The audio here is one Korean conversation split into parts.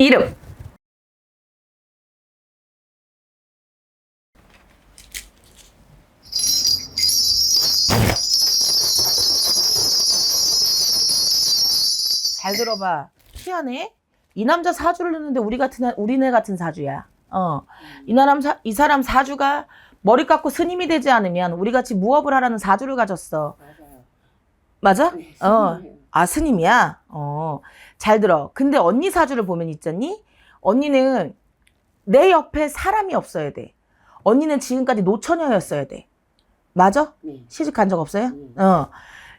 이름. 잘 들어봐. 희한해. 이 남자 사주를 넣는데 우리 같은 애- 우리네 같은 사주야. 어. 이 사람 사, 이 사람 사주가 머리 깎고 스님이 되지 않으면 우리 같이 무업을 하라는 사주를 가졌어. 맞아요. 맞아? 네, 어. 아, 스님이야? 어. 잘 들어. 근데 언니 사주를 보면 있잖니? 언니는 내 옆에 사람이 없어야 돼. 언니는 지금까지 노처녀였어야 돼. 맞아? 네. 시집 간 적 없어요? 음. 어.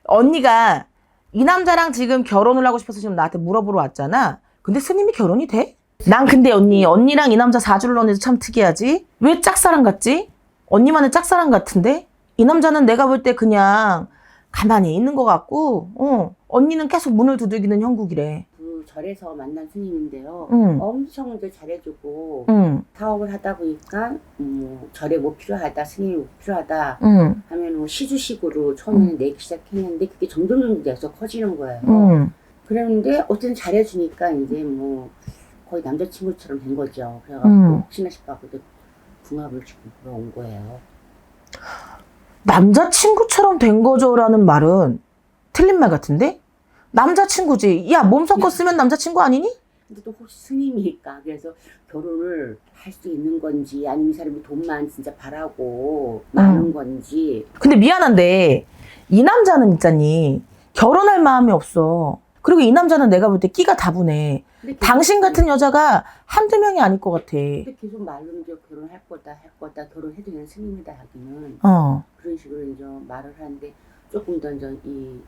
언니가 이 남자랑 지금 결혼을 하고 싶어서 지금 나한테 물어보러 왔잖아. 근데 스님이 결혼이 돼? 난 근데 언니, 언니랑 이 남자 사주를 넣는데 참 특이하지? 왜 짝사랑 같지? 언니만의 짝사랑 같은데? 이 남자는 내가 볼 때 그냥 가만히 있는 것 같고, 어. 언니는 계속 문을 두들기는 형국이래. 그 절에서 만난 스님인데요. 응. 엄청 이제 잘해주고 응, 사업을 하다 보니까 뭐 절에 뭐 필요하다 스님이 뭐 필요하다 응, 하면 뭐 시주식으로 처음에는 내기 시작했는데 그게 점점 돼서 커지는 거예요. 응. 그랬는데 어쨌든 잘해주니까 이제 뭐 거의 남자친구처럼 된 거죠. 그래갖고 음. 혹시나 싶어갖고 또 궁합을 지금 보러 온 거예요. 남자친구처럼 된 거죠라는 말은 틀린 말 같은데? 남자친구지. 야, 몸 섞어 쓰면 남자친구 아니니? 근데 또 혹시 스님이니까 그래서 결혼을 할 수 있는 건지 아니면 이 사람이 돈만 진짜 바라고 많은 건지 근데 미안한데 이 남자는 있잖니 결혼할 마음이 없어. 그리고 이 남자는 내가 볼 때 끼가 다분해. 근데 계속- 당신 같은 여자가 한두 명이 아닐 것 같아. 근데 계속 말로 이제 결혼할 거다 할 거다 결혼해도 되는 스님이다 하기는 어. 그런 식으로 이제 말을 하는데 조금 더 이제 이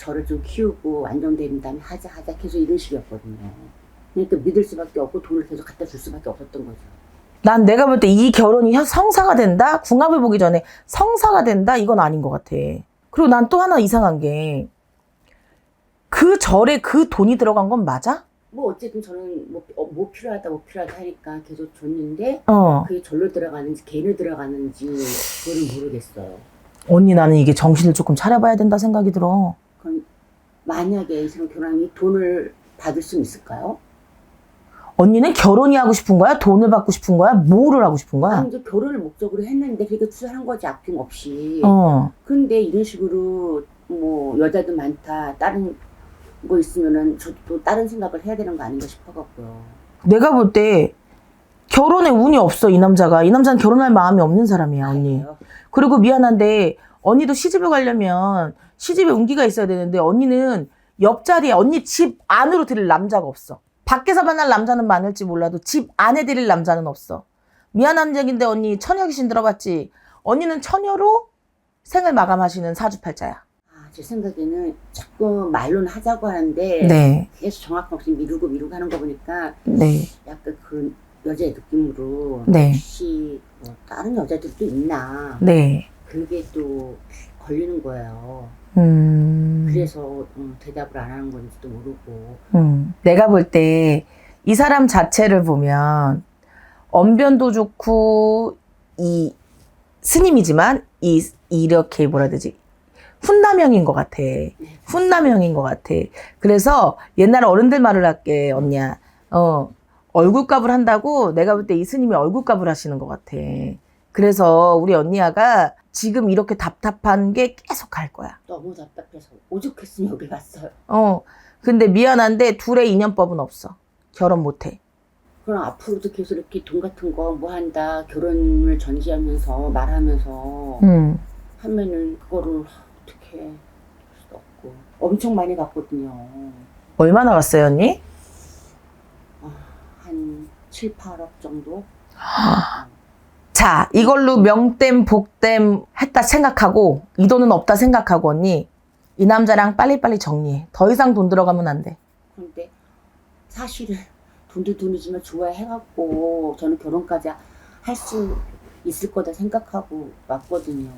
저를 좀 키우고 안정된 다음에 하자 하자 계속 이런 식이었거든요. 그러니까 믿을 수밖에 없고 돈을 계속 갖다 줄 수밖에 없었던 거죠. 난 내가 볼 때 이 결혼이 현- 성사가 된다? 궁합을 보기 전에 성사가 된다? 이건 아닌 것 같아. 그리고 난 또 하나 이상한 게 그 절에 그 돈이 들어간 건 맞아? 뭐 어쨌든 저는 뭐, 어, 뭐 필요하다 뭐 필요하다 하니까 계속 줬는데 어. 그게 절로 들어가는지 개로 들어가는지 그거는 모르겠어요. 언니 나는 이게 정신을 조금 차려봐야 된다 생각이 들어. 그럼 만약에 이 사람 결혼하면 돈을 받을 수 있을까요? 언니는 결혼이 하고 싶은 거야? 돈을 받고 싶은 거야? 뭐를 하고 싶은 거야? 아니 이제 결혼을 목적으로 했는데 그러니까 투자한 거지 아낌없이. 어. 근데 이런 식으로 뭐 여자도 많다 다른 거 있으면은 저도 또 다른 생각을 해야 되는 거 아닌가 싶어갖고요. 내가 볼 때 결혼에 운이 없어 이 남자가 이 남자는 결혼할 마음이 없는 사람이야 언니? 그리고 미안한데 언니도 시집을 가려면 시집에 운기가 있어야 되는데 언니는 옆자리에 언니 집 안으로 들일 남자가 없어. 밖에서 만날 남자는 많을지 몰라도 집 안에 들일 남자는 없어. 미안한 얘긴데 언니 처녀 귀신 들어봤지? 언니는 처녀로 생을 마감하시는 사주팔자야. 아, 제 생각에는 자꾸 말로는 하자고 하는데 네. 계속 정확한 없이 미루고 미루고 하는 거 보니까 네, 약간 그런 여자의 느낌으로 네. 혹시 뭐 다른 여자들도 있나? 네. 그게 또 걸리는 거예요. 음. 그래서 음, 대답을 안 하는 건지도 모르고 음, 내가 볼 때 이 사람 자체를 보면 언변도 좋고 이 스님이지만 이 이렇게 뭐라 해야 되지 훈남형인 것 같아. 훈남형인 것 같아. 그래서 옛날 어른들 말을 할게 언니야. 어 얼굴값을 한다고 내가 볼 때 이 스님이 얼굴값을 하시는 것 같아. 그래서 우리 언니야가 지금 이렇게 답답한 게 계속 갈 거야. 너무 답답해서 오죽했으면 여기 왔어요. 어. 근데 미안한데 둘의 인연법은 없어. 결혼 못 해. 그럼 앞으로도 계속 이렇게 돈 같은 거 뭐 한다 결혼을 전제하면서 말하면서 음. 하면은 그거를 어떻게 할 수도 없고 엄청 많이 갔거든요. 얼마나 갔어요, 언니? 한 7, 8억 정도? 자, 이걸로 명땜, 복땜 했다 생각하고 이 돈은 없다 생각하고 언니 이 남자랑 빨리빨리 정리해. 더 이상 돈 들어가면 안 돼. 그런데 사실은 돈도 돈이지만 좋아해갖고 저는 결혼까지 할 수 있을 거다 생각하고 왔거든요.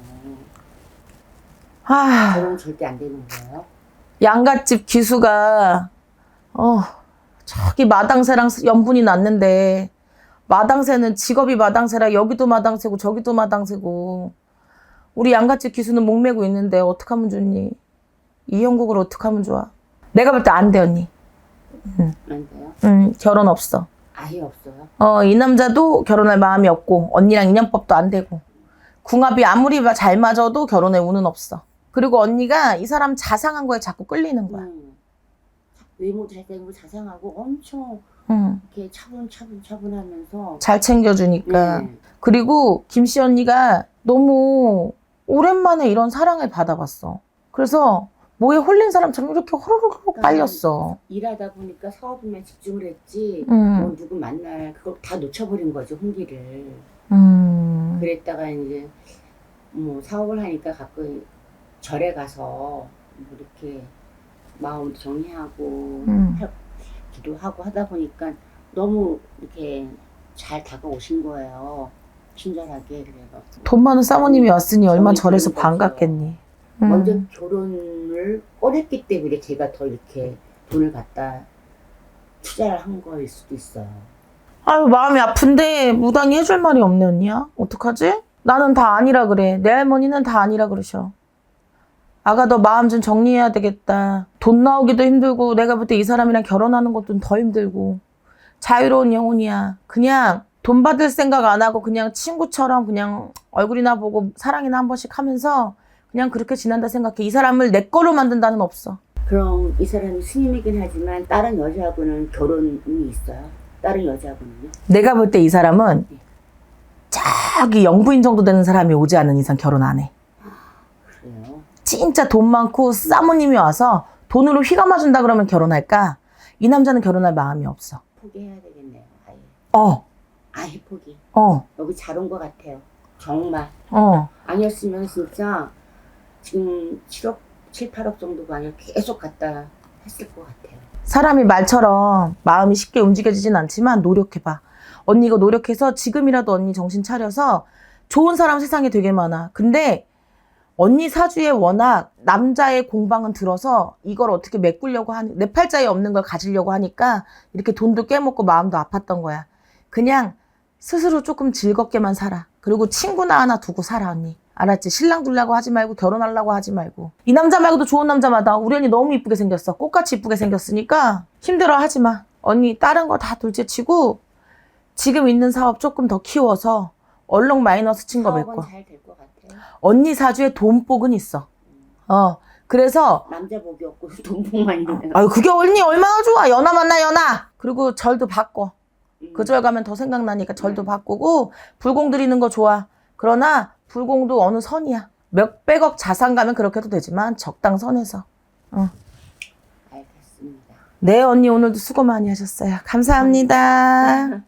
아, 결혼 절대 안 되는 거예요. 양갓집 기수가 어 저기 마당새랑 연분이 났는데 마당새는 직업이 마당새라 여기도 마당새고 저기도 마당새고 우리 양갓집 기수는 목매고 있는데 어떡하면 좋니? 이 형국을 어떡하면 좋아? 내가 볼 때 안 돼 언니. 음. 안 돼요? 음, 결혼 없어. 아예 없어요. 어, 이 남자도 결혼할 마음이 없고, 언니랑 인연법도 안 되고, 궁합이 아무리 마- 잘 맞아도 결혼에 운은 없어. 그리고 언니가 이 사람 자상한 거에 자꾸 끌리는 거야. 음. 외모도 잘생기고 자상하고 엄청 음, 이렇게 차분차분 차분하면서 잘 챙겨주니까. 네. 그리고 김씨 언니가 너무 오랜만에 이런 사랑을 받아봤어. 그래서 뭐에 홀린 사람처럼 이렇게 호로록 빨렸어. 일하다 보니까 사업에만 집중을 했지 음, 뭐 누구 만날 그걸 다 놓쳐버린 거죠 홍기를 음, 그랬다가 이제 뭐 사업을 하니까 가끔 절에 가서 뭐 이렇게 마음 정리하고 음. 할- 기도하고 하다 보니까 너무 이렇게 잘 다가오신 거예요 친절하게 그래서 돈 많은 사모님이 왔으니 드는 거죠. 반갑겠니. 음. 먼저 결혼을 꺼냈기 때문에 제가 더 이렇게 돈을 갖다 투자를 한 거일 수도 있어요. 아유 마음이 아픈데 무당이 해줄 말이 없네 언니야 어떡하지? 나는 다 아니라 그래 내 할머니는 다 아니라 그러셔 아가 너 마음 좀 정리해야 되겠다 돈 나오기도 힘들고 내가 볼 때 이 사람이랑 결혼하는 것도 더 힘들고 자유로운 영혼이야 그냥 돈 받을 생각 안 하고 그냥 친구처럼 그냥 얼굴이나 보고 사랑이나 한 번씩 하면서 그냥 그렇게 지난다 생각해 이 사람을 내 거로 만든다는 없어 그럼 이 사람이 스님이긴 하지만 다른 여자하고는 결혼이 있어요? 다른 여자하고는요? 내가 볼 때 이 사람은 저기 영부인 정도 되는 사람이 오지 않은 이상 결혼 안 해. 진짜 돈 많고 사모님이 와서 돈으로 휘감아 준다 그러면 결혼할까? 이 남자는 결혼할 마음이 없어. 포기해야 되겠네요. 아예. 어, 아예 포기. 어, 여기 잘 온 것 같아요. 정말. 어. 아니었으면 진짜 지금 7억, 7, 8억 정도가 아니라 계속 갖다 했을 것 같아요. 사람이 말처럼 마음이 쉽게 움직여지진 않지만 노력해봐. 언니 이거 노력해서 지금이라도 언니 정신 차려서 좋은 사람 세상에 되게 많아. 근데 언니 사주에 워낙 남자의 공방은 들어서 이걸 어떻게 메꾸려고 하니, 내 팔자에 없는 걸 가지려고 하니까 이렇게 돈도 깨먹고 마음도 아팠던 거야. 그냥 스스로 조금 즐겁게만 살아. 그리고 친구나 하나 두고 살아, 언니. 알았지? 신랑 둘라고 하지 말고 결혼하려고 하지 말고. 이 남자 말고도 좋은 남자마다 우리 언니 너무 이쁘게 생겼어. 꽃같이 이쁘게 생겼으니까 힘들어 하지 마. 언니 다른 거 다 둘째치고 지금 있는 사업 조금 더 키워서 얼렁 마이너스 친 거 사업은 맺고. 잘될 것 같아요. 언니 사주에 돈복은 있어. 어. 그래서 남자 복이 없고 돈복만 있는. 아유 그게 언니 얼마나 좋아. 연하 만나 연하. 그리고 절도 바꿔. 음. 그 절 가면 더 생각나니까 절도 바꾸고 불공 드리는 거 좋아. 그러나 불공도 어느 선이야. 몇백억 자산 가면 그렇게 해도 되지만 적당 선에서. 알겠습니다. 네 언니 오늘도 수고 많이 하셨어요. 감사합니다.